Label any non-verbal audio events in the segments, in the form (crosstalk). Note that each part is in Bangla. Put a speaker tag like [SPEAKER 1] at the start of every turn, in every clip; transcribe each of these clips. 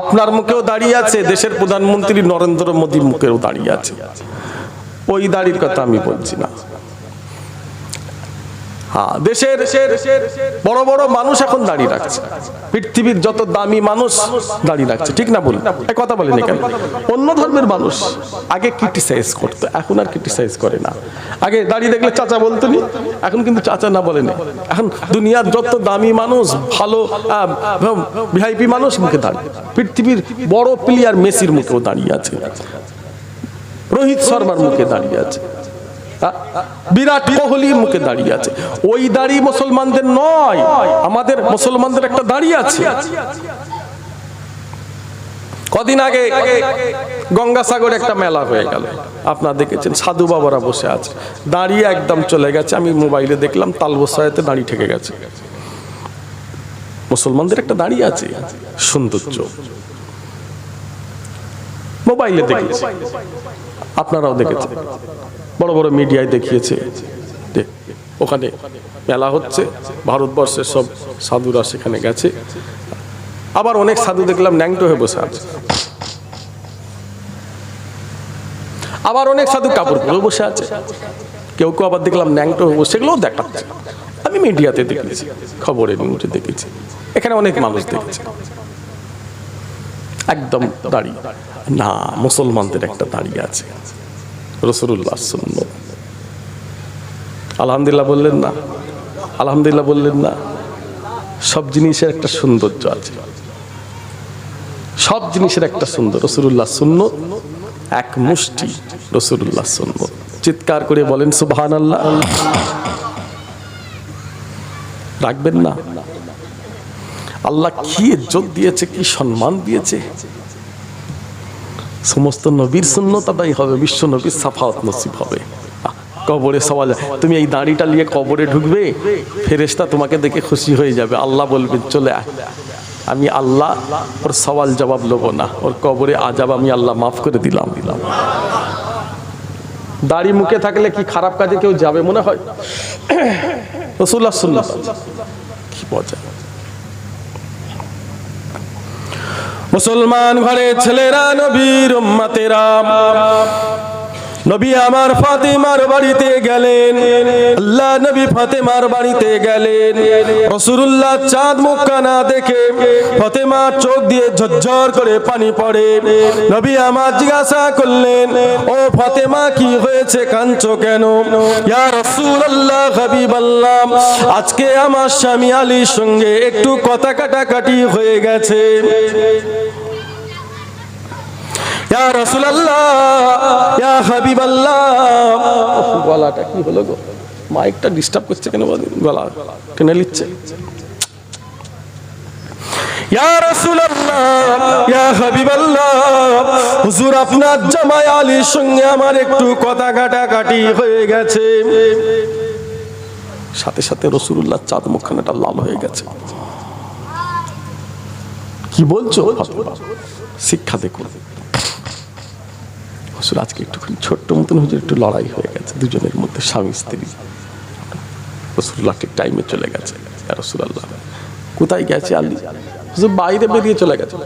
[SPEAKER 1] আপনার মুখেও দাঁড়িয়ে আছে, দেশের প্রধানমন্ত্রী নরেন্দ্র মোদীর মুখেও দাঁড়িয়ে আছে। ওই দাঁড়ির কথা আমি বলছি না। দেশের বড় বড় মানুষ এখন দাঁড়িয়ে রাখছে। পৃথিবীর যত দামি মানুষ দাঁড়িয়ে রাখছে, ঠিক না বলি কথা বলেনি কেন অন্য ধর্মের মানুষ আগে ক্রিটিসাইজ করতো, এখন আর ক্রিটিসাইজ করে না। আগে দাঁড়িয়ে দেখলে চাচা বলতো এখন কিন্তু চাচা না বলেনি। এখন দুনিয়ার যত দামি মানুষ, ভালো ভিআইপি মানুষ মুখে দাঁড়িয়ে পৃথিবীর বড় প্লেয়ার মেসির মুখেও দাঁড়িয়ে আছে। রোহিত শর্মার মুখে দাঁড়িয়ে আছে? বিরাট কোহলির মুখে দাঁড়িয়ে আছে। ওই দাড়ি মুসলমানদের নয়, আমাদের মুসলমানদের একটা দাঁড়িয়ে আছে। কদিন আগে গঙ্গাসাগরে একটা মেলা হয়ে গেল। আপনারা দেখেছেন, সাধু বাবারা বসে আছে। দাঁড়িয়ে একদম চলে গেছে। আমি মোবাইলে দেখলাম, তালবসায়াতে দাঁড়িয়ে ঠেকে গেছে। মুসলমানদের একটা দাঁড়িয়ে আছে। সৌন্দর্য। মোবাইলে দেখেছি। আপনারাও দেখেছেন। বড় বড় মিডিয়ায় দেখিয়েছে ওখানে মেলা হচ্ছে ভারতবর্ষের সব সাধুরা সেখানে গেছে। আবার অনেক সাধু দেখলাম ন্যাংটো হয়ে বসে আছে। আবার অনেক সাধু কাপড় পরে বসে আছে। কেউ কেউ আবার দেখলাম ন্যাংটো হয়ে বসে, সেগুলোও দেখাচ্ছে। আমি মিডিয়াতে দেখেছি, খবরে নিউজে দেখেছি। এখানে অনেক মানুষ দেখেছে। একদম দাঁড়িয়ে, না, মুসলমানদের একটা দাঁড়িয়ে আছে। রসুল্লাহ আলহামদুলিল্লাহ বললেন না, আলহামদুলিল্লাহ বললেন না, সব জিনিসের একটা সৌন্দর্য আছে। সব জিনিসের একটা সুন্দর রসুল্লাহ সুন্নত, এক মুষ্টি রসুল্লাহ সুন্নত। চিৎকার করে বলেন সুবহান আল্লাহ রাখবেন না। আল্লাহ কি ইজ্জত দিয়েছে, কি সম্মান দিয়েছে? সমস্ত নবীর শূন্যতাটাই হবে, বিশ্ব নবীর সাফাওয়াত নসিব হবে। কবরে সওয়াল, তুমি এই দাড়িটা নিয়ে কবরে ঢুকবে, ফেরেশতা তোমাকে দেখে খুশি হয়ে যাবে। আল্লাহ বলবেন, চলে আয়। আমি আল্লাহ, ওর সওয়াল জবাব নেব না। ওর কবরে আজাব আমি আল্লাহ মাফ করে দিলাম। দিলাম দাড়ি মুখে থাকলে কি খারাপ কাজে কেউ যাবে মনে হয়? (clears throat) রসুল্লাহ সুন্নাত। কি মজা। মুসলমান ঘরে ছেলেরা নবীর উম্মতেরা। নবী আমার ফাতেমার বাড়িতে গেলেন। আল্লাহ নবী ফাতেমার বাড়িতে গেলেন। রসুল্লাহ চাঁদ মুখা না দেখে ফাতেমা চোখ দিয়ে ঝরঝর করে পানি পড়ে। নবী আমার জিজ্ঞাসা করলেন, ও ফাতেমা, কি হয়েছে? কাঁদছো কেন? হাবিবাল্লাহ, আজকে আমার স্বামী আলীর সঙ্গে একটু কথা কাটাকাটি হয়ে গেছে। ইয়া রাসূলুল্লাহ, ইয়া হাবিবাল্লাহ। গলাটা কি হলো গো? মাইকটা ডিস্টার্ব করছে কেন গলা টেনে নিচ্ছে। ইয়া রাসূলুল্লাহ, ইয়া হাবিবাল্লাহ, হুজুর আপনার জামাই আলীর সঙ্গে আমার একটু কথা কাটাকাটি হয়ে গেছে। সাথে সাথে রসুল্লাহ চাঁদ মুখখানাটা লাল হয়ে গেছে। কি বলছো? শিক্ষা দেখুন। হুজুর, আজকে একটুখানি ছোট্ট মতন হুজুর, একটু লড়াই হয়ে গেছে। দুজনের মধ্যে স্বামী, স্ত্রী। রসুল্লাহ ঠিক টাইমে চলে গেছে। রসুল্লাহ কোথায় গেছে আল্লি হুজুর, বাইরে বেরিয়ে চলে গেছে।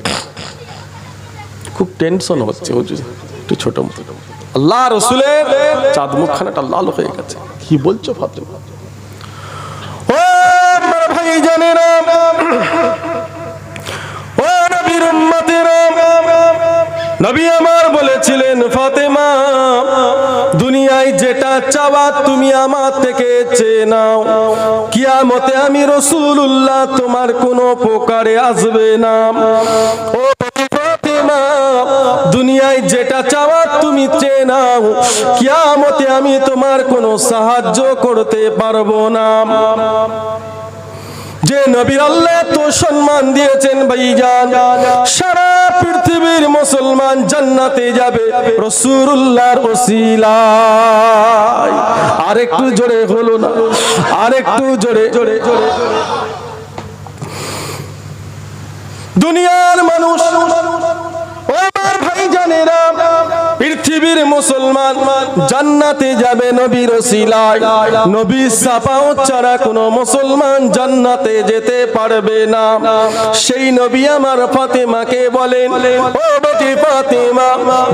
[SPEAKER 1] খুব টেনশন হচ্ছে হুজুর, একটু ছোট মতো আল্লাহ রসুলের চাঁদ মুখখানাটা লাল হয়ে গেছে। কি বলছো ফাতেমা? ও ভাই জানেরা ও নবীর উম্মতেরা নবী আমার বলেছিলেন, ফাতেমা, দুনিয়ায় যেটা চাওয়া তুমি আমার থেকে চেয়ে নাও। কিয়ামতে আমি রসুল্লাহ তোমার কোনো প্রকারে আসবে না। ও ফাতেমা, দুনিয়ায় যেটা চাওয়া তুমি চেয়ে নাও। কিয়ামতে আমি তোমার কোনো সাহায্য করতে পারব না। যে নবীর আল্লাহ তো সম্মান দিয়েছেন ভাইজান। সারা পৃথিবীর মুসলমান জান্নাতে যাবে রসুল্লাহর ওসিলায়। আরেকটু জোরে হলো না। আরেকটু জোরে। জোরে জোরে দুনিয়ার মানুষ, ও আমার পৃথিবীর মুসলমান জান্নাতে যাবে নবীর ওসিলায়। নবী সাফাও ছাড়া কোনো মুসলমান জান্নাতে যেতে পারবে না। সেই নবী আমার ফাতেমাকে বলেন, ও বেটি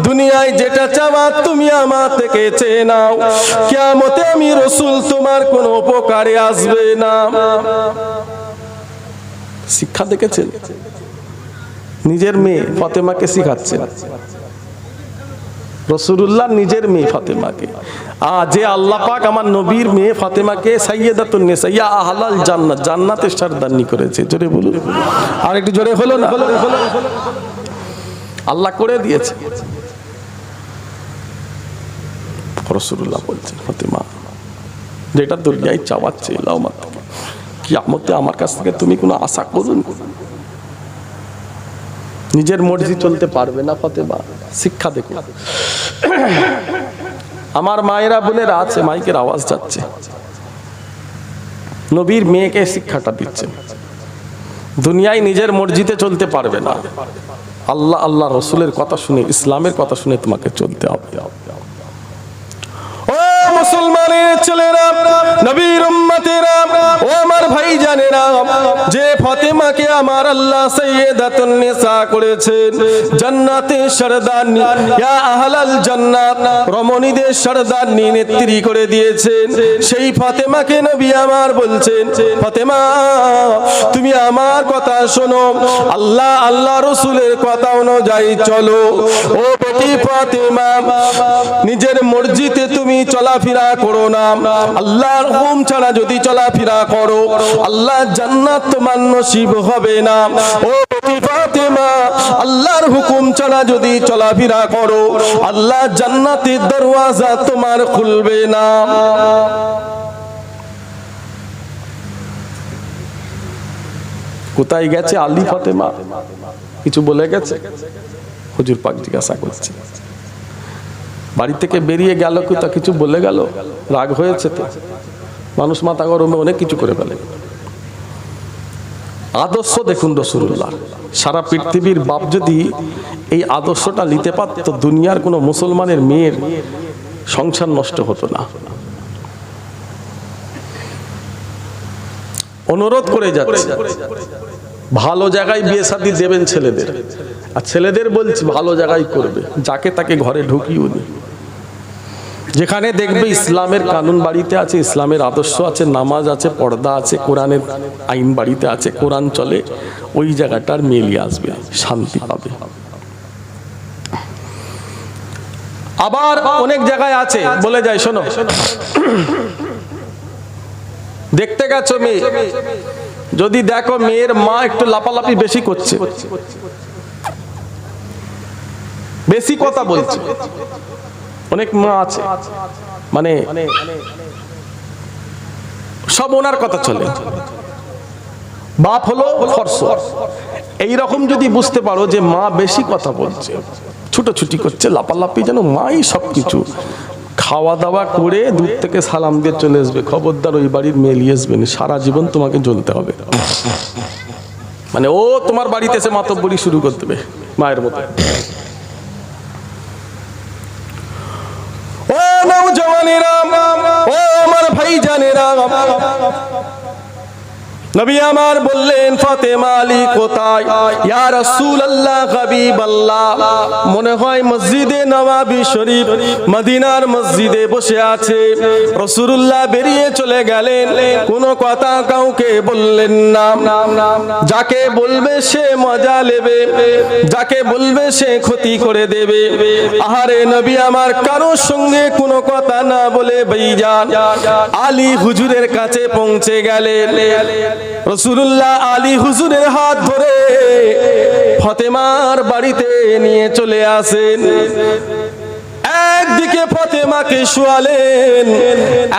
[SPEAKER 1] দুনিয়ায় যেটা চাওয়া তুমি আমার থেকে চেয়ে নাও। কিয়ামতে আমি রসুল তোমার কোনো উপকারে আসবে না। শিক্ষা দেখেছেন? নিজের মেয়ে ফতেমাকে শিখাচ্ছেন। রসুল্লাহ নিজের মেয়ে ফাতেমাকে। আ যে আল্লাহ পাক আমার নবীর মেয়ে ফাতেমাকে সাইয়েদাতুন নিসা ইয়া আহলাল জান্নাত জান্নাতের সরদারনি করেছে। জোরে বলুন। আর একটু জোরে হলো না? আল্লাহ করে দিয়েছে। রসুল্লাহ বলছেন, ফাতেমা, যেটা দুনিয়ায় চাওয়াচ্ছে আমার কি আমতে আমার কাছ থেকে তুমি কোনো আশা করুন নিজের মর্জি চলতে পারবে না ফতেমা। শিক্ষা দেখো। আমার মায়েরা বলে আছে, মাইকের আওয়াজ যাচ্ছে। নবীর মেয়েকে শিক্ষাটা দিচ্ছে। দুনিয়ায় নিজের মর্জিতে চলতে পারবে না। আল্লাহ আল্লাহ রসুলের কথা শুনে, ইসলামের কথা শুনে তোমাকে চলতে হবে। মুসলমানের ছেলেরা, নবীর উম্মতেরা, ও আমার ভাই জানেরা যে ফাতেমাকে আমার আল্লাহ সাইয়্যিদাতুন নিসা করেছেন, জান্নাতে সরদারনি ইয়া আহলাল জান্নাত, রমণীদের সরদারনি নেত্রী করে দিয়েছেন। সেই ফাতেমাকে নবী আমার বলছেন, ফাতেমা তুমি আমার কথা শোনো। আল্লাহ আল্লাহ রসুলের কথা অনুযায়ী চলো। ও বেটি ফাতেমা, নিজের মসজিদে তুমি চলাফেরা করো না। আল্লাহর হুকুম ছাড়া যদি চলাফেরা করো, আল্লাহ জান্নাত তোমার নসিব হবে না। ও বেটি ফাতেমা, আল্লাহর হুকুম ছাড়া যদি চলাফেরা করো, আল্লাহ জান্নাতের দরওয়াজা তোমার খুলবে না। কোথায় গেছে আলী ফাতেমা? কিছু বলে গেছে? হুজুর পাক জিজ্ঞাসা করছে। বাড়ি থেকে বেরিয়ে গেল কোথা কিছু বলে গেল? রাগ হয়েছে তো। মানুষ মাথা গরমে অনেক কিছু করে ফেলে। আদর্শ দেখুন রসুল্লাহ, সারা পৃথিবীর বাপ যদি এই আদর্শটা নিতে পারত, দুনিয়ার কোনো মুসলমানের মেয়ের সংসার নষ্ট হতো না। অনুরোধ করে যাচ্ছে। ভালো জায়গায় বিয়ে শাদি দেবেন ছেলেদের। আর ছেলেদের বলছি, ভালো জায়গায় করবে। যাকে তাকে ঘরে ঢুকিও নি যেখানে দেখবে ইসলামের কানুন বাড়িতে আছে, ইসলামের আদর্শ আছে, নামাজ আছে, পর্দা আছে, কোরআনের আইন বাড়িতে আছে, কোরআন চলে, ওই জায়গাটার মেলিয়ে আসবে, শান্তি পাবে। আবার অনেক জায়গায় আছে, বলে যায়, শোনো। দেখতে গেছো মেয়ে? যদি দেখো মেয়ের মা একটু লাপালাপি বেশি করছে। বেশি কথা বলছে। অনেক মা আছে। মানে সব ওনার কথা চলে। বাপ হলো ফর্স। এইরকম যদি বুঝতে পারো যে মা বেশি কথা বলছে, ছুটোছুটি করছে লাপালাপি যেন মাই সব কিছু খাওয়া দাওয়া করে দূর থেকে সালাম দিয়ে চলে আসবে। খবরদার ওই বাড়ির মেয়ে নিয়ে আসবেন সারা জীবন তোমাকে জ্বলতে হবে। মানে ও তোমার বাড়িতে এসে মাতব্বরি শুরু করতে হবে মায়ের মতো। ও নৌজওয়ানেরা, ও আমার ভাই জানেরা নবী আমার বললেন, ফাতেমা আলী কোথায়? ইয়া রাসূলুল্লাহ, হাবিবাল্লাহ। মনে হয় মসজিদে নওয়াবি শরীফ মদিনার মসজিদে বসে আছে। রাসূলুল্লাহ বেরিয়ে চলে গেলেন। কোনো কথা কাউকে বললেন না। যাকে বলবে সে মজা নেবে। যাকে বলবে সে ক্ষতি করে দেবে। আহারে নবী আমার কারোর সঙ্গে কোনো কথা না বলে ভাইজান আলী হুজুরের কাছে পৌঁছে গেলেন। রসুল্লাহ আলী হুজুরের হাত ধরে ফতেমার বাড়িতে নিয়ে চলে আসেন। একদিকে ফতেমাকে শোয়ালেন,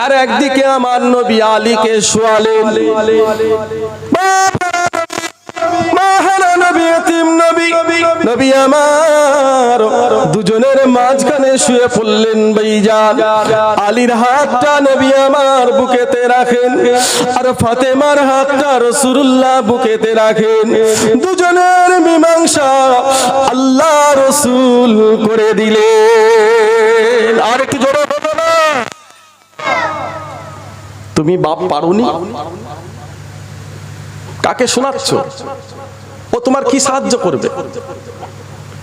[SPEAKER 1] আর একদিকে আমার নবী আলীকে শোয়ালেন। নবী এতিম নবী দুজনের মাঝখানে শুয়ে পড়লেন বেইজান আলীর হাতটা নবী আমার বুকেতে রাখেন, আর ফাতেমার হাতটা রসুল্লাহ বুকেতে রাখেন। দুজনের মীমাংসা আল্লাহ রসুল করে দিলে আর একটু জোরে তুমি বাপ পারুনি? কাকে শোনাচ্ছ? ও তোমার কি সাহায্য করবে?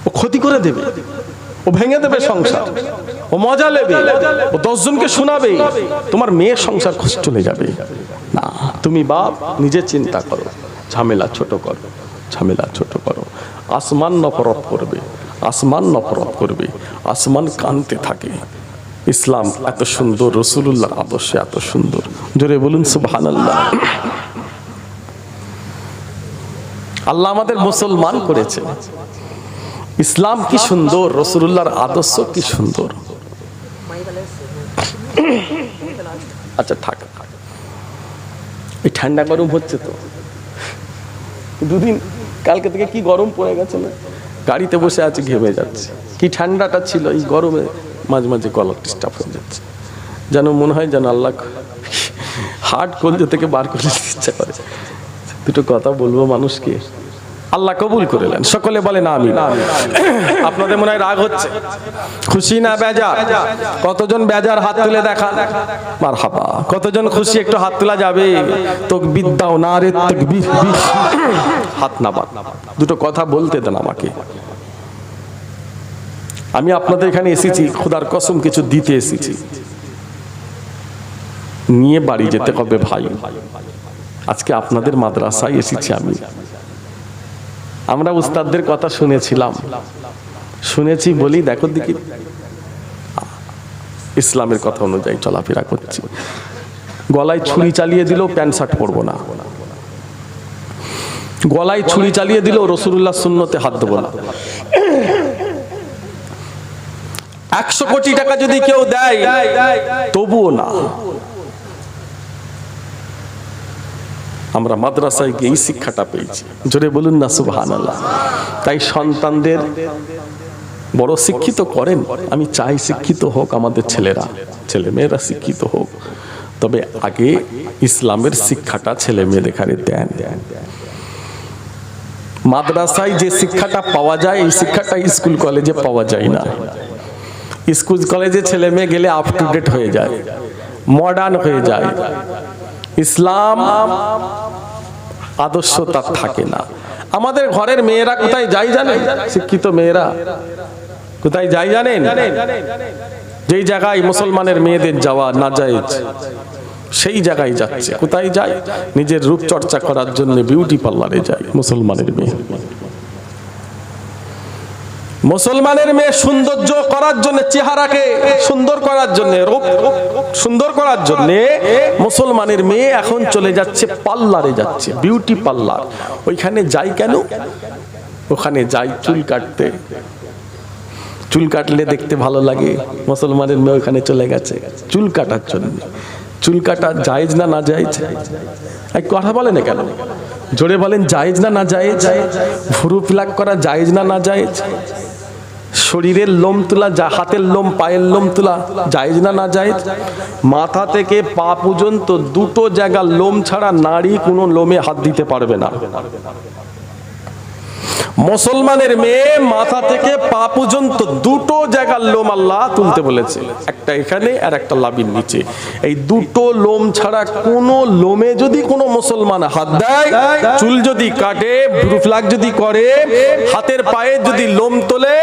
[SPEAKER 1] ও ক্ষতি করে দেবে। ও ভেঙে দেবে সংসার। ও মজা নেবে। ও দশজনকে শোনাবে। তোমার মেয়ের সংসার খুশ চলে যাবে। না, তুমি বাপ, নিজে চিন্তা করো। ঝামেলা ছোট করো। ঝামেলা ছোট করো। আসমান নফরত করবে। আসমান নফরত করবে। আসমান কানতে থাকে। ইসলাম এত সুন্দর রসুল্লাহ আদর্শ এত সুন্দর। জোরে বলুন সুবহান আল্লাহ আমাদের মুসলমান করেছে। ইসলাম কি সুন্দর রসুল্লাহর আদর্শ কি সুন্দর। আচ্ছা থাক। এই ঠান্ডা গরম হচ্ছে তো। দুদিন, কালকে থেকে কি গরম পড়ে গেছে না? গাড়িতে বসে আছে, ঘেমে যাচ্ছে। কি ঠান্ডাটা ছিল, এই গরমে মাঝে মাঝে গলা ডিস্টার্ব হয়ে যাচ্ছে। যেন মনে হয় যেন আল্লাহ হার্ট কলজে থেকে বার করে ইচ্ছা করে। দুটো কথা বলব মানুষকে। আল্লাহ কবুল করলেন সকলে বলে না আমি (coughs) আপনাদের মনে হয় রাগ হচ্ছে? খুশি না বেজার? কতজন বেজার হাত তুলে দেখা? মার হাবা কতজন খুশি একটু হাত তোলা যাবে? তোক বিদ্যাও না রে, তকবীর। (coughs) হাত না বাদ দুটো কথা বলতে দেন আমাকে। আমি আপনাদের এখানে এসেছি, খোদার কসম কিছু দিতে এসেছি। নিয়ে বাড়ি যেতে হবে ভাই। আজকে আপনাদের মাদ্রাসায় এসেছি আমি। আমরা উস্তাদদের কথা শুনেছিলাম। শুনেছি বলি, দেখো দিকে ইসলামের কথা অনুযায়ী চলাফেরা করছি। গলায় ছুরি চালিয়ে দিলেও প্যান্ট শার্ট পরবো না। গলায় ছুরি চালিয়ে দিলেও রসুল্লাহ শূন্যতে হাত দেবো না। একশো কোটি টাকা যদি কেউ দেয়, তবুও না। আমরা মাদ্রাসায় গিয়ে এই শিক্ষাটা পেয়েছি। জোরে বলুন না সুবহান আল্লাহ তাই সন্তানদের বড় শিক্ষিত করেন, আমি চাই শিক্ষিত হোক আমাদের ছেলেরা ছেলে মেয়েরা শিক্ষিত হোক। তবে আগে ইসলামের শিক্ষাটা ছেলে মেয়েদের এখানে দেন। মাদ্রাসায় যে শিক্ষাটা পাওয়া যায়, এই শিক্ষাটা স্কুল কলেজে পাওয়া যায় না। স্কুল কলেজে ছেলে মেয়ে গেলে আপ টু ডেট হয়ে যায় মডার্ন হয়ে যায়। ইসলাম আদর্শ তার থাকে না। আমাদের ঘরের মেয়েরা কোথায় যাই জানেন? শিক্ষিত মেয়েরা। কোথায় যাই জানেন? যেই জায়গায় মুসলমানের মেয়েদের যাওয়া না যায় সেই জায়গায় যাচ্ছে। কোথায় যায়? নিজের রূপ চর্চা করার জন্য বিউটি পার্লারে যায় মুসলমানের মেয়ে। মুসলমানের মেয়ে সৌন্দর্য করার জন্য, চেহারাকে সুন্দর করার জন্য, রূপ সুন্দর করার জন্য মুসলমানের মেয়ে এখন চলে যাচ্ছে, পার্লারে যাচ্ছে বিউটি পার্লার ওইখানে যাই কেন? ওখানে যাই চুল কাটতে। চুল কাটলে দেখতে ভালো লাগে, মুসলমানের মেয়ে ওখানে চলে গেছে। চুল কাটার জন্য। চুল কাটা জায়েজ না না জায়েজ? এক কথা বলেন কেন? জোরে বলেন, জায়েজ না না জায়েজ? ভুরু প্লাক করা জায়েজ না না জায়েজ? শরীরের লোম তোলা, যা হাতের লোম, পায়ের লোম তোলা, জায়েজ না না জায়েজ? মাথা থেকে পা পর্যন্ত দুটো জায়গা লোম ছাড়া নারী কোনো লোমে হাত দিতে পারবে না। মুসলমানের মেয়ে মাথা থেকে পা পর্যন্ত দুটো জায়গার লোম আল্লাহ তুলতে বলেছে। একটা এখানে আর একটা লাবির নিচে। এই দুটো লোম ছাড়া কোনো লোমে যদি কোনো মুসলমান হাত দেয়, চুল যদি কাটে ফ্লাগ যদি করে, হাতের পায়ে যদি লোম তোলে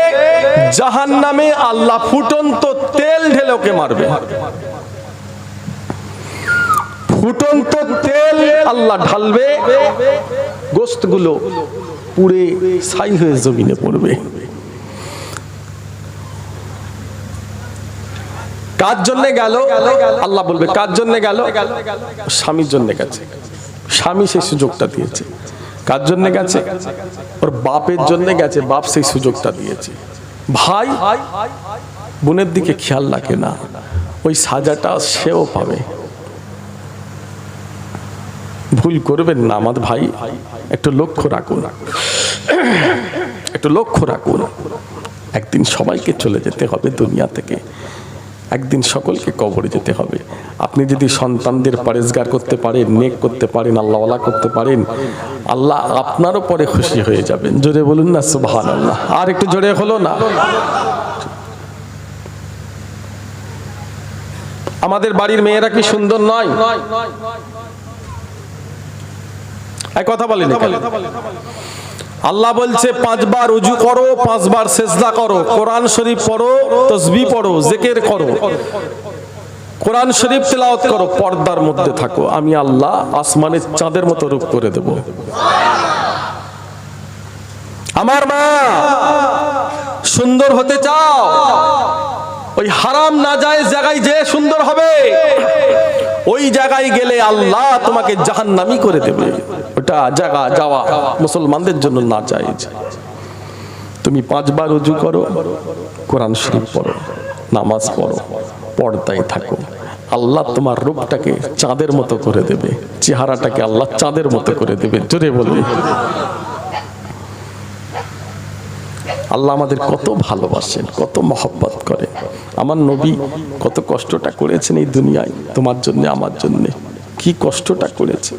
[SPEAKER 1] জাহান নামে আল্লাহ ফুটন্ত তেল ঢেলে ওকে মারবে। ফুটন্ত তেল আল্লাহ ঢালবে গোস্তগুলো পুড়ে ছাই হয়ে জমিনে পড়বে। কার জন্য গেল? আল্লাহ বলবে, কার জন্য গেল? স্বামীর জন্য গেছে। স্বামী সেই সুযোগটা দিয়েছে। কার জন্য গেছে? ওর বাপের জন্য গেছে, বাপ সেই সুযোগটা দিয়েছে। ভাই, বোনের দিকে খেয়াল রাখে না। ওই সাজাটা সেও পাবে। ভুল করবেন না, আমার ভাই। একটু লক্ষ্য রাখুন। একটু লক্ষ্য রাখুন। একদিন সবাইকে চলে যেতে হবে দুনিয়া থেকে। একদিন সকলকে কবরে যেতে হবে। আপনি যদি সন্তানদের পরেজগার করতে পারেন, নেক করতে পারেন, আল্লাহওয়ালা করতে পারেন, আল্লাহ আপনারও পরে খুশি হয়ে যাবেন। জোরে বলুন না সুবহান আল্লাহ আর একটু জোরে হলো না? আমাদের বাড়ির মেয়েরা কি সুন্দর নয়? এক কথা আল্লাহ বলছে, পাঁচবার উজু করো, পাঁচবার সেজদা করো। কোরআন শরীফ পড়ো, তসবি পড়ো, জেকের করো। কোরআন শরীফ তেলাওয়াত করো, পর্দার মধ্যে থাকো। আমি আল্লাহ আসমানের চাঁদের মতো রূপ করে দেব। আমার মা, সুন্দর হতে চাও? ওই হারাম না যায় জায়গায় যে সুন্দর হবে, ওই জায়গায় গেলে আল্লাহ তোমাকে জাহান্নামি করে দেবে। ওটা জায়গা যাওয়া মুসলমানদের জন্য না যায়। তুমি পাঁচবার উজু করো, কোরআন শরীফ পড়ো, নামাজ পড়ো, পর্দায় থাকো। আল্লাহ তোমার রূপটাকে চাঁদের মতো করে দেবে, চেহারাটাকে আল্লাহ চাঁদের মতো করে দেবে। জোরে বলবে। আল্লাহ আমাদের কত ভালোবাসেন, কত মহব্বত করে। আমার নবী কত কষ্টটা করেছেন এই দুনিয়ায়, তোমার জন্য, আমার জন্য। কি কষ্টটা করেছে,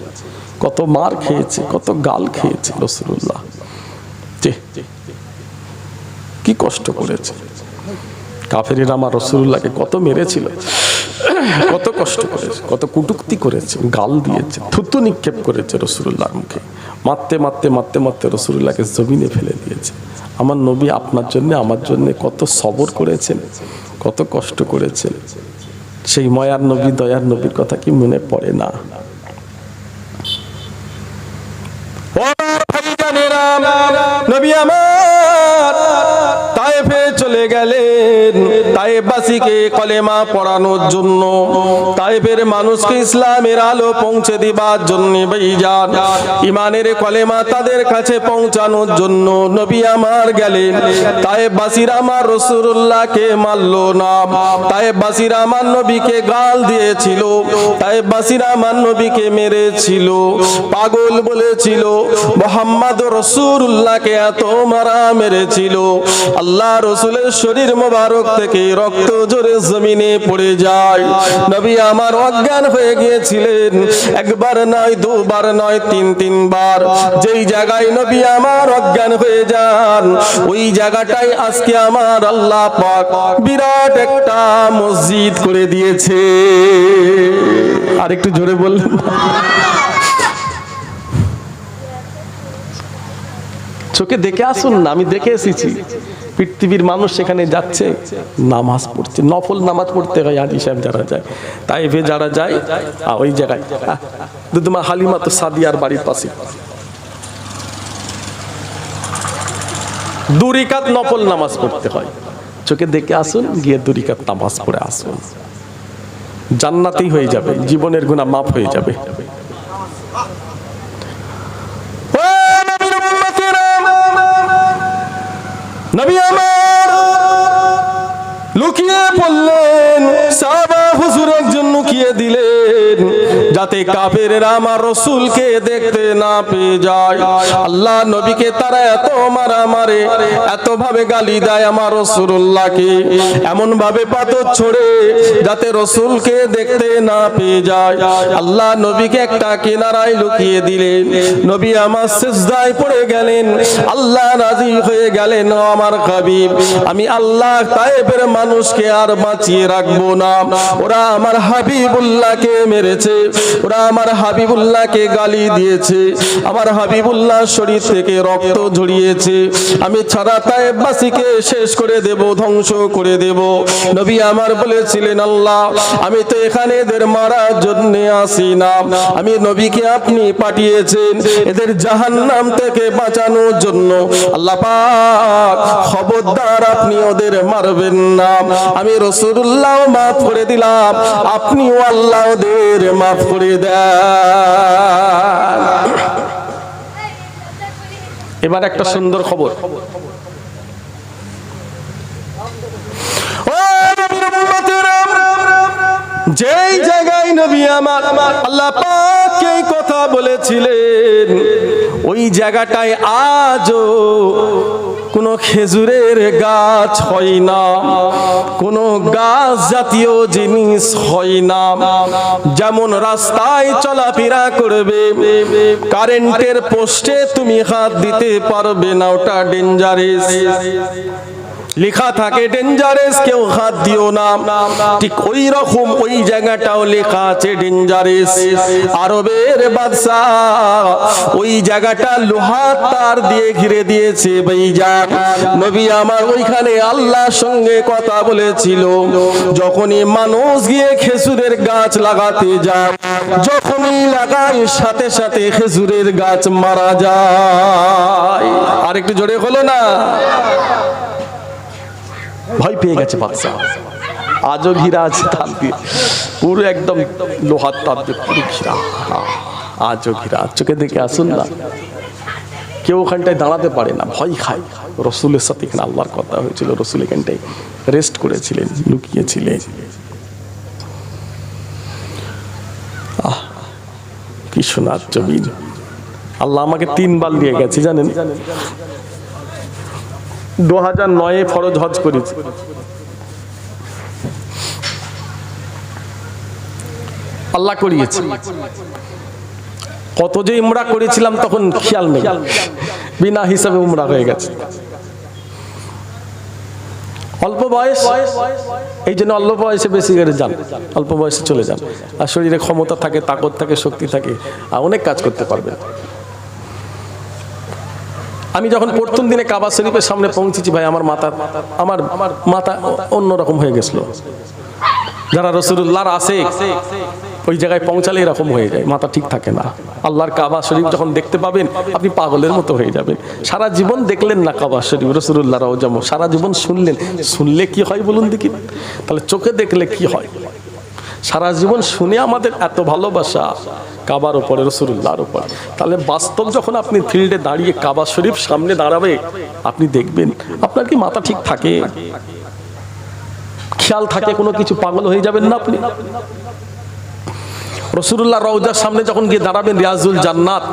[SPEAKER 1] কত মার খেয়েছে, কত গাল খেয়েছে রসুল্লাহ। কি কষ্ট করেছে। কাফেরের আমার রসুল্লাহকে কত মেরেছিল, কত কষ্ট করেছে, কত কুটুক্তি করেছে, গাল দিয়েছে, থুতু নিক্ষেপ করেছে রসুল্লাহর মুখে। মারতে মারতে মারতে মারতে রসুল্লাহকে জমিনে ফেলে দিয়েছে। আমার নবী আপনার জন্য, আমার জন্য কত সবর করেছেন, কত কষ্ট করেছেন। সেই ময়ার নবী, দয়ার নবীর কথা কি মনে পড়ে না? নবী আমার তায়েফে চলে গেলেন। তায়েফবাসীকে কলেমা পড়ানোর জন্য। তায়েফের মানুষকে ইসলামের আলো পৌঁছে দিবার জন্য ভাইজান ইমানের কলেমা তাদের কাছে পৌঁছানোর জন্য নবী আমার গেলেন। তায়েফবাসীরা আমার রসুল্লাহকে মারল না। তায়েফবাসীরা আমার নবীকে গাল দিয়েছিল। তায়েফবাসীরা আমার নবীকে মেরেছিল। পাগল বলেছিল, মোহাম্মদ রসুল্লাহকে এত মারা মেরেছিল। আল্লাহ রসুলের শরীর মোবারক থেকে রক্ত জোরে জমিনে পড়ে যায়। নবী আমার অজ্ঞান হয়ে গিয়েছিলেন। একবার নয় দুবার নয় তিন তিনবার। যেই জায়গায় নবী আমার অজ্ঞান হয়ে যান ওই জায়গাটাই আজকে আমার আল্লাহ পাক বিরাট একটা মসজিদ করে দিয়েছে। আর একটু জোরে বললেন। চোখে দেখে আসুন না, আমি দেখে এসেছি। পৃথিবীর মানুষ সেখানে যাচ্ছে, নামাজ পড়ছে, নফল নামাজ পড়তে হয় হাজি সাহেব যারা যায়। তাই ভে যারা যায় ওই জায়গায় দুদমা হালিমা তো সাদিয়ার বাড়ির পাশে। দুরিকাত নফল নামাজ পড়তে হয়। চোখে দেখে আসুন, গিয়ে দুরিকাত নামাজ পড়ে আসুন। জান্নাতেই হয়ে যাবে, জীবনের গুণা মাফ হয়ে যাবে ও নবীর উম্মতেরা, নবী আমার লুকিয়ে পড়লেন, সাহাবা হুজুর একজন লুকিয়ে দিলেন, যাতে কাফেরেরা আমার রসুলকে দেখতে না পেয়ে যায়। আল্লাহ নবীকে তারা এত মারা মারে এত ভাবে গালি দেয় আমার রসুল্লাহকে এমন ভাবে পাথর ছড়ে, যাতে রসুলকে দেখতে না পেয়ে যায়। আল্লাহ নবীকে একটা কিনারায় লুকিয়ে দিলেন। নবী আমার সেজদায় পড়ে গেলেন। আল্লাহ রাজি হয়ে গেলেন আমার হাবিব, আমি আল্লাহ তায়েবের মানুষকে আর বাঁচিয়ে রাখব না। ওরা আমার হাবিবুল্লাহকে মেরেছে, ওরা আমার হাবিবুল্লাহকে গালি দিয়েছে, আমার হাবিবুল্লাহ শরীর থেকে রক্ত ঝরিয়েছে। আমি ছাড়া তায়েববাসীকে শেষ করে দেব, ধ্বংস করে দেব। নবী আমার বলেছিলেন, আল্লাহ, আমি তো এখানে এদের মারার জন্য আসি না। আমি নবীকে আপনি পাঠিয়েছেন এদের জাহান্নাম থেকে বাঁচানোর জন্য। আল্লাহ পাক খবরদার আপনি ওদের মারবেন না। আমি রসুল্লাহ মাফ করে দিলাম, আপনিও আল্লাহ ওদের মাফ করে দেন। এবার একটা সুন্দর খবর। যেই জায়গায় নবী আমার, আল্লাহ এই কথা বলেছিলেন, ওই জায়গাটায় আজও কোনো খেজুরের গাছ হয় না, কোনো গাছ জাতীয় জিনিস হয় না। যেমন রাস্তায় চলাফেরা করবে, কারেন্টের পোস্টে তুমি হাত দিতে পারবে না, ওটা ডেঞ্জারেস লেখা থাকে ডেঞ্জারেস কেউ হাত দিও না। ঠিক ওই রকম ওই জায়গাটাও লেখা আছে ডেঞ্জারেস আরবের বাদশাহ ওই জায়গাটা লোহার তার দিয়ে ঘিরে দিয়েছে ভাইজান নবী আমার ওইখানে আল্লাহর সঙ্গে কথা বলেছিল, যখনই মানুষ গিয়ে খেজুরের গাছ লাগাতে যায়, যখনই লাগায় সাথে সাথে খেজুরের গাছ মারা যায়। আর একটু জোরে হলো না? ভয় পেয়ে গেছে বাচ্চা আজও ঘিরা আছে তার দিয়ে, পুরো একদম লোহার তার দিয়ে পুরো ঘিরা। আজও ঘিরা, চোখে দেখে আসুন না। কেউ ওখানটায় দাঁড়াতে পারে না, ভয় খায়। রসুলের সাথে এখানে আল্লাহর কথা হয়েছিল, রসুল এখানটায় রেস্ট করেছিলেন, লুকিয়েছিলেন। আহ, কি শোনার জমিন। আল্লাহ আমাকে তিনবার নিয়ে গেছে, জানেন? দু হাজার নয়ে ফরজ হজ করেছি। আল্লাহ করিয়েছে। কত যে ইমরা করেছিলাম তখন খেয়াল নেই। বিনা হিসাবে উমরা হয়ে গেছে। অল্প বয়স, এই জন্য অল্প বয়সে বেশি করে যান। অল্প বয়সে চলে যান। আর শরীরে ক্ষমতা থাকে, তাকত থাকে, শক্তি থাকে, আর অনেক কাজ করতে পারবেন। আমি যখন প্রথম দিনে কাবা শরীফের সামনে পৌঁছেছি ভাই, আমার মাথা আমার মাথা অন্যরকম হয়ে গেছিল। যারা রসুল্লাহর আসে ওই জায়গায় পৌঁছালে এরকম হয়ে যায়, মাথা ঠিক থাকে না। আল্লাহর কাবা শরীফ যখন দেখতে পাবেন, আপনি পাগলের মতো হয়ে যাবেন। সারা জীবন দেখলেন না কাবা শরীফ রসুল্লাহ যেমন। সারা জীবন শুনলেন, শুনলে কি হয় বলুন দেখি। তাহলে চোখে দেখলে কি হয়? সারা জীবন শুনে আমাদের এত ভালোবাসা, কাবার ওপরে রসুল্লাহর উপর। তাহলে বাস্তব যখন আপনি ফিল্ডে দাঁড়িয়ে কাবা শরীফ সামনে দাঁড়াবে, আপনি দেখবেন আপনার কি মাথা ঠিক থাকে? খেয়াল থাকে কোনো কিছু পাগল হয়ে যাবেন না আপনি? রসুল্লাহ রওজার সামনে যখন গিয়ে দাঁড়াবেন রিয়াজুল জান্নাত,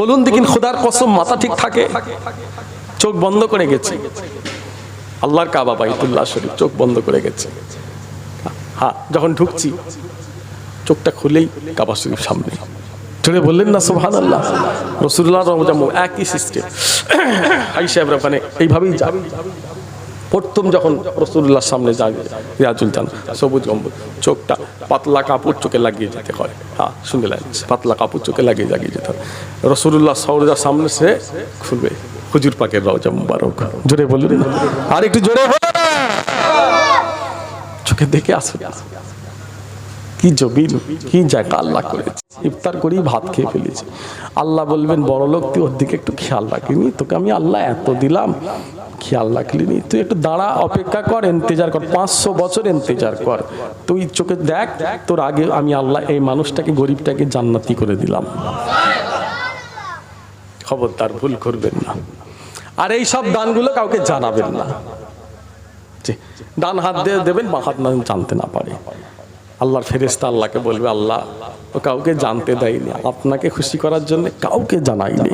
[SPEAKER 1] বলুন দেখিন খোদার কসম মাথা ঠিক থাকে? চোখ বন্ধ করে গেছে। আল্লাহর কাবা, বাইতুল্লাহ শরীফ, চোখ বন্ধ করে গেছে। হ্যাঁ যখন ঢুকছি, চোখটা খুলেই কাবা শরীফ সামনে। জোরে বললেন না সোহান আল্লাহ রসুল্লাহ একই সিস্টেম আই সাহেবরা ওখানে এইভাবেই যাবে। প্রথম যখন রসুল্লাহর সামনে যাবে, রিয়াজুল জান, সবুজ গম্বুজ, চোখটা পাতলা কাপড় চোখে লাগিয়ে যেতে হয়। হ্যাঁ শুনতে লাগে পাতলা কাপড় চোখে লাগিয়ে লাগিয়ে যেতে হয়। রসুল্লাহ সৌরজার সামনে সে খুলবে। হুজুর পাকের রওজা মুবারক। জোরে বলুন। না আর একটু জোরে চোখে দেখে আসুন কি জবিন কি জায়গা আল্লাহ করেছে। ইফতার করি ভাত খেয়ে ফেলেছি। আল্লাহ বলবেন, বড় লোক, তুই ওর দিকে একটু খেয়াল রাখিনি, তোকে আমি আল্লাহ এত দিলাম, খেয়াল রাখলিনি। তুই একটু দাঁড়া, অপেক্ষা কর এন্তেজার কর, পাঁচশো বছর এন্তেজার কর। তুই চোখে দেখ, তোর আগে আমি আল্লাহ এই মানুষটাকে, গরিবটাকে জান্নাতি করে দিলাম। খবরদার, ভুল করবেন না। আর এই সব দানগুলো কাউকে জানাবেন না। ডান হাত দিয়ে দেবেন, বা হাত না জানতে না পারে। আল্লাহর ফেরেস্তা আল্লাহকে বলবে, আল্লাহ, ও কাউকে জানতে দেয়নি। আপনাকে খুশি করার জন্য কাউকে জানাইনি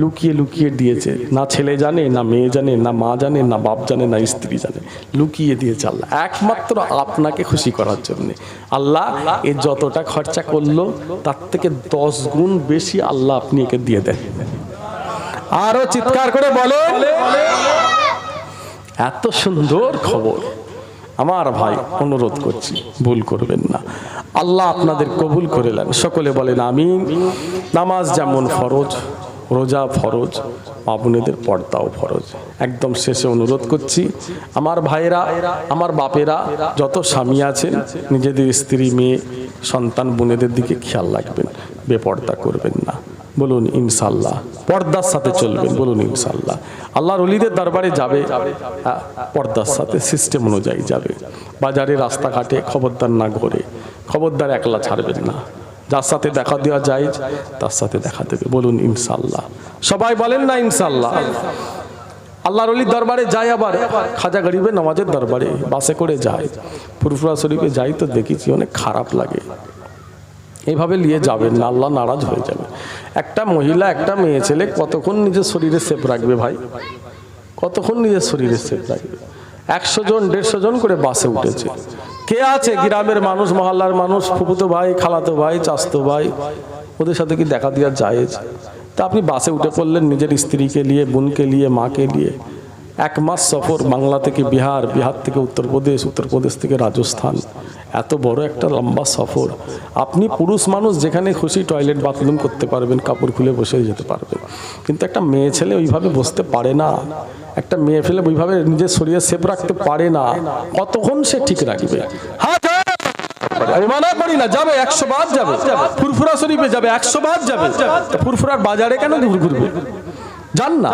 [SPEAKER 1] লুকিয়ে লুকিয়ে দিয়েছে। না ছেলে জানে, না মেয়ে জানে, না মা জানে, না বাপ জানে, না স্ত্রী জানে। লুকিয়ে দিয়েছে আল্লাহ। একমাত্র আপনাকে খুশি করার জন্য। আল্লাহ, এ যতটা খরচা করল, তার থেকে দশ গুণ বেশি আল্লাহ আপনি একে দিয়ে দেন। আরও চিৎকার করে বলে এত সুন্দর খবর। আমার ভাই, অনুরোধ করছি, ভুল করবেন না। আল্লাহ আপনাদের কবুল করে সকলে বলেন আমি নামাজ যেমন ফরজ রোজা ফরজ মা পর্দাও ফরজ। একদম শেষে অনুরোধ করছি, আমার ভাইরা আমার বাপেরা, যত স্বামী আছেন, নিজেদের স্ত্রী, মেয়ে, সন্তান, বোনেদের দিকে খেয়াল রাখবেন, বেপর্দা করবেন না। বলুন ইনশাল্লাহ পর্দার সাথে চলবেন, বলুন ইনশাল্লাহ আল্লাহর অলিদের দরবারে যাবে পর্দার সাথে সিস্টেম অনুযায়ী যাবে। বাজারে, রাস্তাঘাটে, খবরদার না ঘোরে, খবরদার একলা ছাড়বেন না। যার সাথে দেখা দেওয়া যায়, তার সাথে দেখা দেবে। বলুন ইনশাল্লাহ সবাই বলেন না ইনশাল্লাহ আল্লাহর অলির দরবারে যায় আবার। খাজা গরিবের নামাজের দরবারে বাসে করে যায়। ফুরফুরা শরীফে যাই তো দেখেছি, অনেক খারাপ লাগে। এইভাবে নিয়ে যাবেন না, আল্লাহ নারাজ হয়ে যাবে। একটা মহিলা, একটা মেয়ে ছেলে কতক্ষণ নিজের শরীরে সেফ রাখবে ভাই? কতক্ষণ নিজের শরীরে সেফ রাখবে? একশো জন, দেড়শো জন করে বাসে উঠেছে। কে আছে? গ্রামের মানুষ, মহল্লার মানুষ ফুপুতো ভাই, খালাতো ভাই চাস্তো ভাই, ওদের সাথে কি দেখা দেওয়া যায়? তা আপনি বাসে উঠে পড়লেন নিজের স্ত্রীকে নিয়ে, বোনকে নিয়ে, মাকে নিয়ে। এক মাস সফর বাংলা থেকে বিহার বিহার থেকে উত্তরপ্রদেশ উত্তরপ্রদেশ থেকে রাজস্থান। এত বড় একটা লম্বা সফর। আপনি পুরুষ মানুষ যেখানে খুশি টয়লেট, বাথরুম করতে পারবেন, কাপড় খুলে বসে যেতে পারবেন। কিন্তু একটা মেয়ে ছেলে ওইভাবে বসতে পারে না। একটা মেয়ে ফেলে ওইভাবে নিজের শরীরে সেফ রাখতে পারে না। কতক্ষণ সে ঠিক রাখবে? আমি মানা করি যাবে, একশো বার যাবে। ফুরফুরা শরীফে যাবে, একশো বার যাবে। ফুরফুরার বাজারে কেন ঘুর ঘুরবে? যান না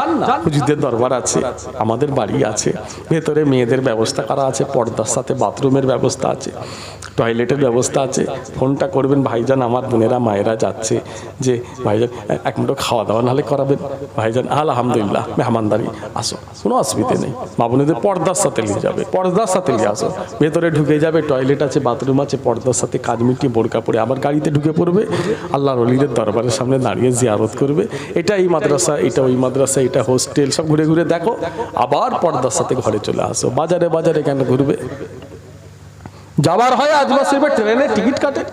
[SPEAKER 1] হুজুরদের দরবার আছে আমাদের বাড়ি আছে ভেতরে মেয়েদের ব্যবস্থা করা আছে পর্দার সাথে বাথরুমের ব্যবস্থা আছে টয়লেটের ব্যবস্থা আছে। ফোনটা করবেন ভাইজান আমার বোনেরা মায়েরা যাচ্ছে যে ভাইজান এক মুঠো খাওয়া দাওয়া নাহলে করাবেন। ভাইজান আলহামদুলিল্লাহ মেহমানদারি আসো কোনো অসুবিধে নেই। মা বোনেদের পর্দার সাথে নিয়ে যাবে পর্দার সাথে নিয়ে আসো। ভেতরে ঢুকে যাবে টয়লেট আছে বাথরুম আছে পর্দার সাথে কাজ মিটিয়ে বোরকা পরে আবার গাড়িতে ঢুকে পড়বে। আল্লাহর অলিদের দরবারের সামনে দাঁড়িয়ে জিয়ারত করবে। এটা এই মাদ্রাসা এটা ওই মাদ্রাসা। এটা হোস্টেল সব ঘুরে ঘুরে দেখো। আবার পর্দার সাথে ঘরে চলে আসো। বাজারে বাজারে কেন ঘুরবে? যাবার হয় আজমা এবার ট্রেনে, টিকিট কাটে।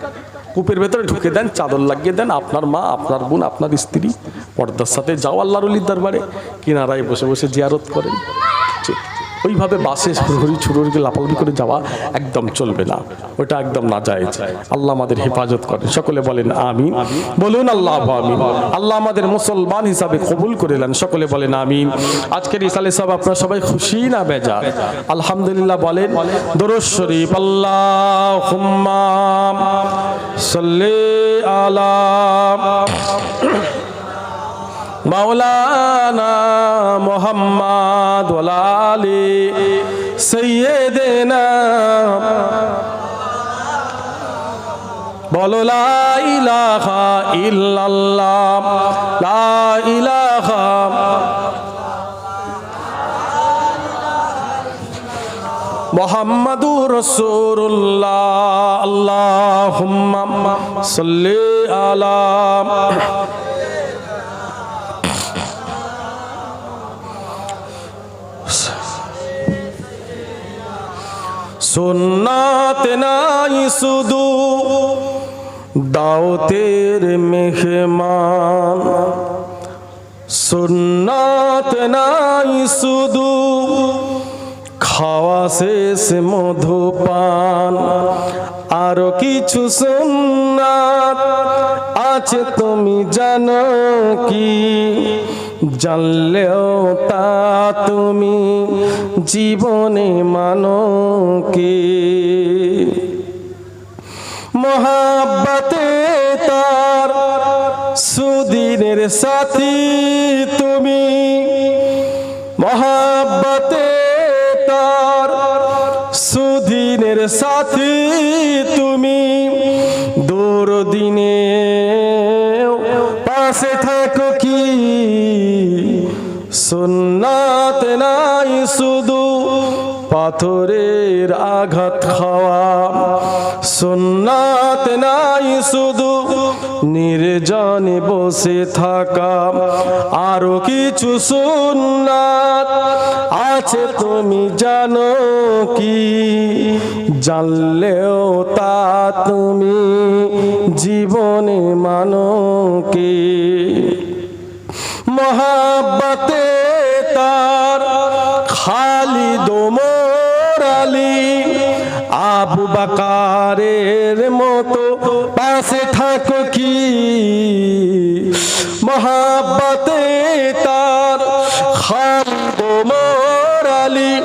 [SPEAKER 1] কূপের ভেতরে ঢুকে দেন, চাদর লাগিয়ে দেন, আপনার মা, আপনার বোন, আপনার স্ত্রী। পর্দার সাথে যাও আল্লাহর অলির দরবারে। কিনারায় বসে বসে জিয়ারত করেন। ওইভাবে বাসে হুড়ি ছুড়ুড়কে লাপালাপি করে যাওয়া একদম চলবে না। ওটা একদম না যায় আল্লাহ আমাদের হেফাজত করে সকলে বলেন আমিন। বলুন আল্লাহ আমিন। আল্লাহ আমাদের মুসলমান হিসাবে কবুল করে নেন। সকলে বলেন আমিন। আজকের ইসালে সব আপনারা সবাই খুশি না বেজা? আলহামদুলিল্লাহ বলেন, দরুদ শরীফ আল্লাহ সাল্লি আলা মাওলানা মোহাম্মদ ওয়ালি সৈয়দেনা বলো লা ইলাহা ইল্লাল্লাহ, লা ইলাহা মোহাম্মদুর রসুল্লাহ আল্লাহুম্মা সাল্লি আলা সুন্নাত নাই শুধু দাওতের মেহমান। সুন্নাত নাই শুধু খাওয়া শেষ মধুপান। আরও কিছু সুন্নাত আছে তুমি জানো কি? জানলেও তা তুমি জীবনে মানো কি? মহাব্বতে তার সুদিনের সাথী তুমি। মহাব্বতে তার সুদিনের সাথী তুমি। পাথরের আঘাত খাওয়া। সুন্নাত নাই, শুধু নির্জনে বসে থাকা। আরও কিছু সুন্নাত আছে, তুমি জানো কি? জানলেও তা তুমি জীবনে মানো কি? মহাব্বতে তার খালি দোমরালি আবু বাকারের মতো পাশে থাকো কি? মহাব্বতে তার খালি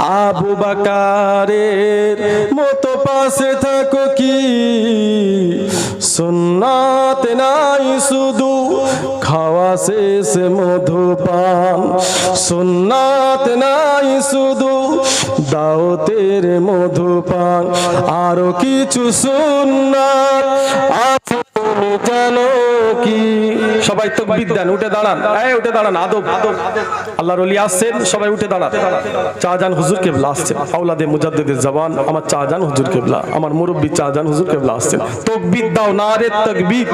[SPEAKER 1] আবু বাকারের মতো পাশে থাকো কি? শুধু খাওয়া শেষ মধুপান। সুন্নাত নাই শুধু দাওতের মধুপান। আরও কিছু সুন্নাত কি? সবাই তো বিদ্যান উঠে দাঁড়ান। এই, উঠে দাঁড়ান, আদব। আদব আল্লাহর ওলি আসছেন, সবাই উঠে দাঁড়ান। চাজান হুজুর কেবলা আসছেন। আউলাদে মুজাদ্দিদের জবান, আমার চাজান হুজুর কেবলা, আমার মুরব্বী চাজান হুজুর কেবলা আসছেন। তকবির দাও নারে তকবির।